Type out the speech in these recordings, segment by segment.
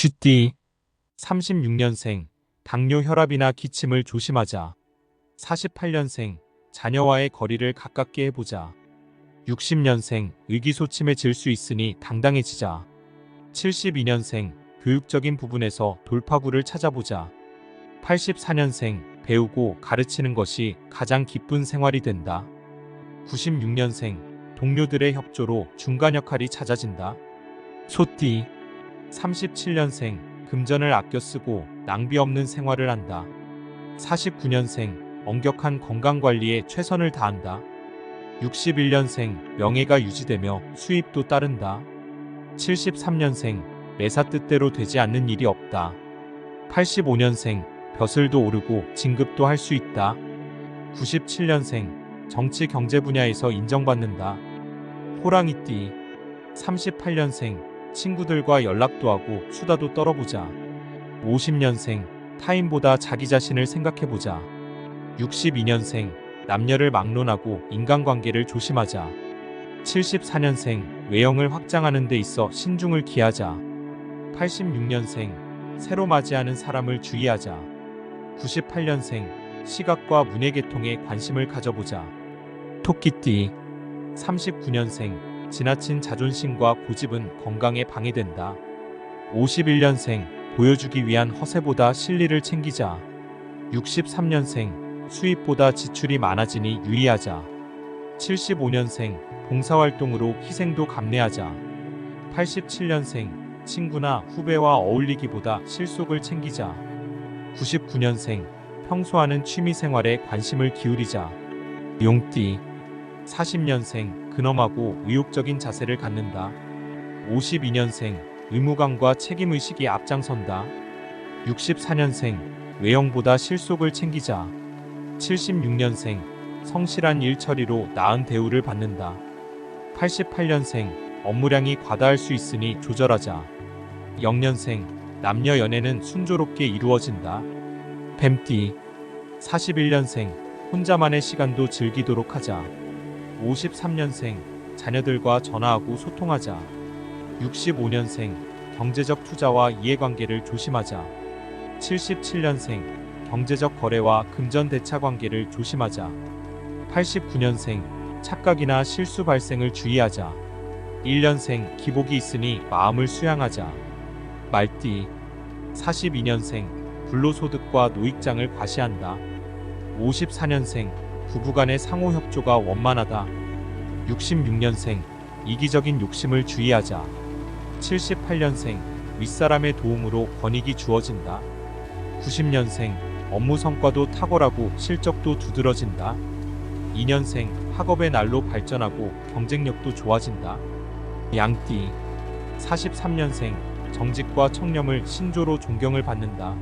쥐띠 36년생 당뇨 혈압이나 기침을 조심하자. 48년생 자녀와의 거리를 가깝게 해보자. 60년생 의기소침해 질 수 있으니 당당해지자. 72년생 교육적인 부분에서 돌파구를 찾아보자. 84년생 배우고 가르치는 것이 가장 기쁜 생활이 된다. 96년생 동료들의 협조로 중간 역할이 찾아진다. 소띠 37년생 금전을 아껴 쓰고 낭비 없는 생활을 한다. 49년생 엄격한 건강 관리에 최선을 다한다. 61년생 명예가 유지되며 수입도 따른다. 73년생 매사 뜻대로 되지 않는 일이 없다. 85년생 벼슬도 오르고 진급도 할 수 있다. 97년생 정치 경제 분야에서 인정받는다. 호랑이띠 38년생 친구들과 연락도 하고 수다도 떨어보자. 50년생 타인보다 자기 자신을 생각해보자. 62년생 남녀를 막론하고 인간관계를 조심하자. 74년생 외형을 확장하는 데 있어 신중을 기하자. 86년생 새로 맞이하는 사람을 주의하자. 98년생 시각과 문예계통에 관심을 가져보자. 토끼띠 39년생 지나친 자존심과 고집은 건강에 방해된다. 51년생 보여주기 위한 허세보다 실리를 챙기자. 63년생 수입보다 지출이 많아지니 유의하자. 75년생 봉사활동으로 희생도 감내하자. 87년생 친구나 후배와 어울리기보다 실속을 챙기자. 99년생 평소하는 취미 생활에 관심을 기울이자. 용띠 40년생 근엄하고 의욕적인 자세를 갖는다. 52년생 의무감과 책임의식이 앞장선다. 64년생 외형보다 실속을 챙기자. 76년생 성실한 일 처리로 나은 대우를 받는다. 88년생 업무량이 과다할 수 있으니 조절하자. 0년생 남녀 연애는 순조롭게 이루어진다. 뱀띠 41년생 혼자만의 시간도 즐기도록 하자. 53년생 자녀들과 전화하고 소통하자. 65년생 경제적 투자와 이해관계를 조심하자. 77년생 경제적 거래와 금전 대차 관계를 조심하자. 89년생 착각이나 실수 발생을 주의하자. 1년생 기복이 있으니 마음을 수양하자. 말띠 42년생 불로소득과 노익장을 과시한다. 54년생 부부간의 상호 협조가 원만하다. 66년생 이기적인 욕심을 주의하자. 78년생 윗사람의 도움으로 권익이 주어진다. 90년생 업무 성과도 탁월하고 실적도 두드러진다. 2년생 학업의 날로 발전하고 경쟁력도 좋아진다. 양띠 43년생 정직과 청렴을 신조로 존경을 받는다.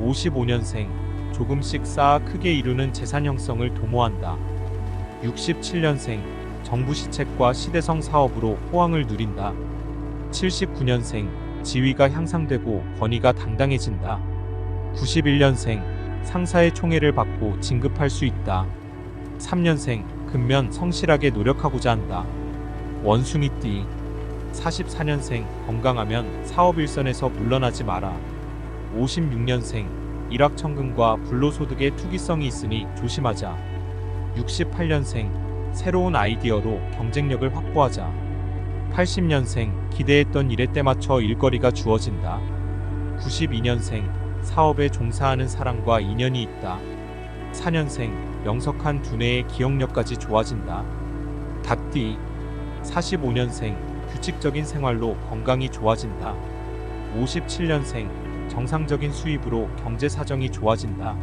55년생 조금씩 쌓아 크게 이루는 재산 형성을 도모한다. 67년생 정부 시책과 시대성 사업으로 호황을 누린다. 79년생 지위가 향상되고 권위가 당당해진다. 91년생 상사의 총애를 받고 진급할 수 있다. 3년생 근면 성실하게 노력하고자 한다. 원숭이띠 44년생 건강하면 사업 일선에서 물러나지 마라. 56년생 일확천금과 불로소득의 투기성이 있으니 조심하자. 68년생 새로운 아이디어로 경쟁력을 확보하자. 80년생 기대했던 일에 때맞춰 일거리가 주어진다. 92년생 사업에 종사하는 사람과 인연이 있다. 4년생 명석한 두뇌의 기억력까지 좋아진다. 닭띠 45년생 규칙적인 생활로 건강이 좋아진다. 57년생 정상적인 수입으로 경제 사정이 좋아진다.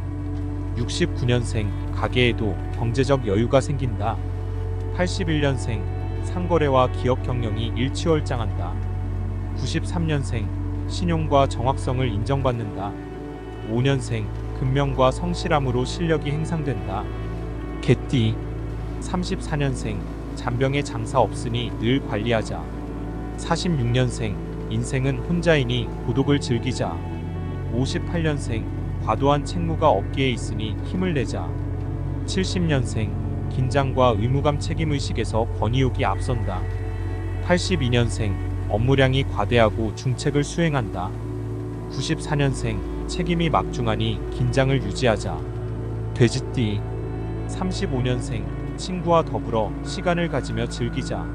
69년생 가계에도 경제적 여유가 생긴다. 81년생 상거래와 기업 경영이 일치월장한다. 93년생 신용과 정확성을 인정받는다. 5년생 근명과 성실함으로 실력이 향상된다. 개띠 34년생 잔병에 장사 없으니 늘 관리하자. 46년생 인생은 혼자이니 고독을 즐기자. 58년생 과도한 책무가 어깨에 있으니 힘을 내자. 70년생 긴장과 의무감 책임의식에서 권위욕이 앞선다. 82년생 업무량이 과대하고 중책을 수행한다. 94년생 책임이 막중하니 긴장을 유지하자. 돼지띠 35년생 친구와 더불어 시간을 가지며 즐기자.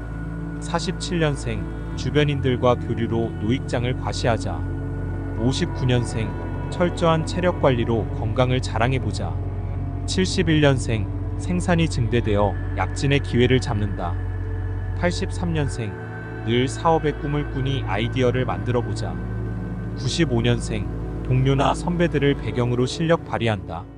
47년생 주변인들과 교류로 노익장을 과시하자. 59년생 철저한 체력 관리로 건강을 자랑해보자. 71년생 생산이 증대되어 약진의 기회를 잡는다. 83년생 늘 사업의 꿈을 꾸니 아이디어를 만들어 보자. 95년생 동료나 선배들을 배경으로 실력 발휘한다.